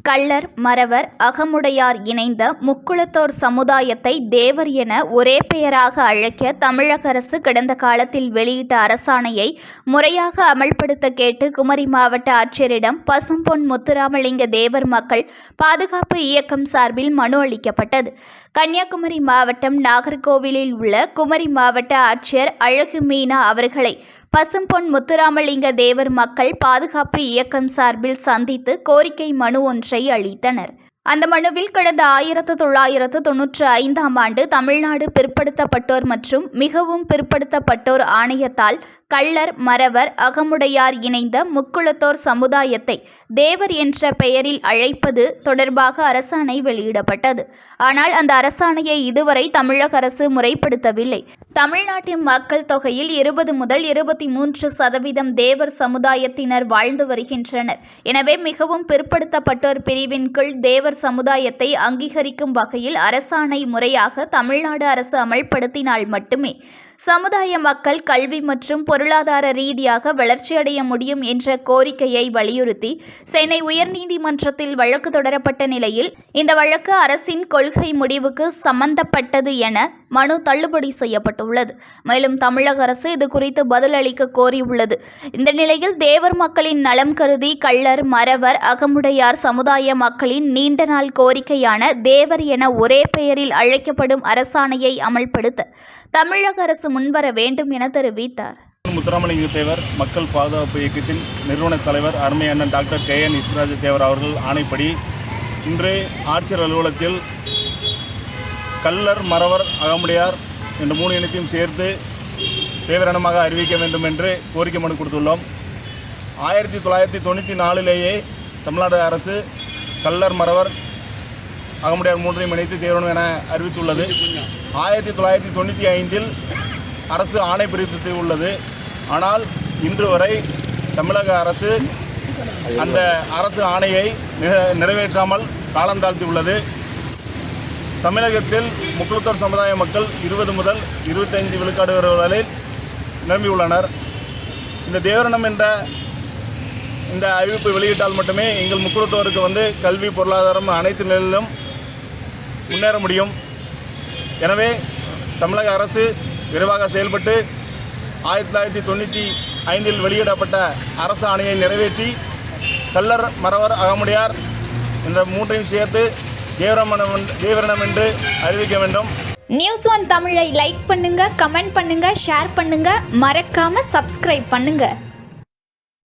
கள்ளர் மறவர் அகமுடையார் இணைந்த முக்குளத்தோர் சமுதாயத்தை தேவர் என ஒரே பெயராக அழைக்க தமிழக அரசு கடந்த காலத்தில் வெளியிட்ட அரசாணையை முறையாக அமல்படுத்த கேட்டு குமரி மாவட்ட ஆட்சியரிடம் பசும்பொன் முத்துராமலிங்க தேவர் மக்கள் பாதுகாப்பு இயக்கம் சார்பில் மனு அளிக்கப்பட்டது. கன்னியாகுமரி மாவட்டம் நாகர்கோவிலில் உள்ள குமரி மாவட்ட ஆட்சியர் அழகு மீனா அவர்களை பசும்பொன் முத்துராமலிங்க தேவர் மக்கள் பாதுகாப்பு இயக்கம் சார்பில் சந்தித்து கோரிக்கை மனு ஒன்றை அளித்தனர். அந்த மனுவில் கடந்த ஆயிரத்து தொள்ளாயிரத்து தொன்னூற்று ஐந்தாம் ஆண்டு தமிழ்நாடு பிற்படுத்தப்பட்டோர் மற்றும் மிகவும் பிற்படுத்தப்பட்டோர் ஆணையத்தால் கள்ளர் மறவர் அகமுடையார் இணைந்த முக்குளத்தோர் சமுதாயத்தை தேவர் என்ற பெயரில் அழைப்பது தொடர்பாக அரசாணை வெளியிடப்பட்டது. ஆனால் அந்த அரசாணையை இதுவரை தமிழக அரசு முறைப்படுத்தவில்லை. தமிழ்நாட்டின் மக்கள் தொகையில் இருபது முதல் இருபத்தி மூன்று சதவீதம் தேவர் சமுதாயத்தினர் வாழ்ந்து வருகின்றனர். எனவே மிகவும் பிற்படுத்தப்பட்டோர் பிரிவின் கீழ் தேவர் சமுதாயத்தை அங்கீகரிக்கும் வகையில் அரசாணை முறையாக தமிழ்நாடு அரசு அமல்படுத்தினால் மட்டுமே சமுதாய மக்கள் கல்வி மற்றும் பொருளாதார ரீதியாக வளர்ச்சியடைய முடியும் என்ற கோரிக்கையை வலியுறுத்தி சென்னை உயர்நீதிமன்றத்தில் வழக்கு தொடரப்பட்ட நிலையில் இந்த வழக்கு அரசின் கொள்கை முடிவுக்கு சம்பந்தப்பட்டது என மனு தள்ளுபடி செய்யப்பட்டுள்ளது. மேலும் தமிழக அரசு இது குறித்து பதிலளிக்க கோரியுள்ளது. இந்த நிலையில் தேவர் மக்களின் நலம் கருதி கள்ளர் மறவர் அகமுடையார் சமுதாய மக்களின் நீண்ட நாள் கோரிக்கையான தேவர் என ஒரே பெயரில் அழைக்கப்படும் அரசாணையை அமல்படுத்த தமிழக அரசு முன்வர வேண்டும் என தெரிவித்தார். முத்துராமலிங்க தேவர் மக்கள் பாதுகாப்பு இயக்கத்தின் நிறுவன தலைவர் அருமை அண்ணன் டாக்டர் கே என் இஸ்வராஜ தேவர் அவர்கள் ஆணைப்படி இன்று ஆட்சியர் அலுவலகத்தில் கல்லர் மறவர் அகமுடையார் என்ற மூணு இனத்தையும் சேர்த்து தேவரணமாக அறிவிக்க வேண்டும் என்று கோரிக்கை மனு கொடுத்துள்ளோம். ஆயிரத்தி தொள்ளாயிரத்தி தொண்ணூற்றி நாலிலேயே தமிழ்நாடு அரசு கல்லர் மறவர் அகமுடையார் மூன்றையும் இணைத்து தேவரணம் என அறிவித்துள்ளது. ஆயிரத்தி தொள்ளாயிரத்தி தொண்ணூற்றி ஐந்தில் அரசு ஆணை பிறப்பித்து உள்ளது. ஆனால் இன்று வரை தமிழக அரசு அந்த அரசு ஆணையை நிற- நிறைவேற்றாமல் காலந்தாழ்த்தி உள்ளது தமிழகத்தில் முக்குளத்தோர் சமுதாய மக்கள் இருபது முதல் இருபத்தைந்து விழுக்காடு வரையில் நிரம்பியுள்ளனர். இந்த தேவரணம் என்ற இந்த அறிவிப்பு வெளியிட்டால் மட்டுமே எங்கள் முக்குளத்தோருக்கு வந்து கல்வி பொருளாதாரம் அனைத்து நிலையிலும் முன்னேற முடியும். எனவே தமிழக அரசு விரைவாக செயல்பட்டு ஆயிரத்தி தொள்ளாயிரத்தி தொண்ணூற்றி ஐந்தில் வெளியிடப்பட்ட அரசு ஆணையை நிறைவேற்றி கல்லர் மறவர் அகமுடையார் என்ற மூன்றையும் சேர்த்து தேவரமணம் தேவரணம் என்று அறிவிக்க வேண்டும். நியூஸ் ஒன் தமிழை லைக் பண்ணுங்க கமெண்ட் பண்ணுங்க ஷேர் பண்ணுங்க. மறக்காம சப்ஸ்கிரைப் பண்ணுங்க.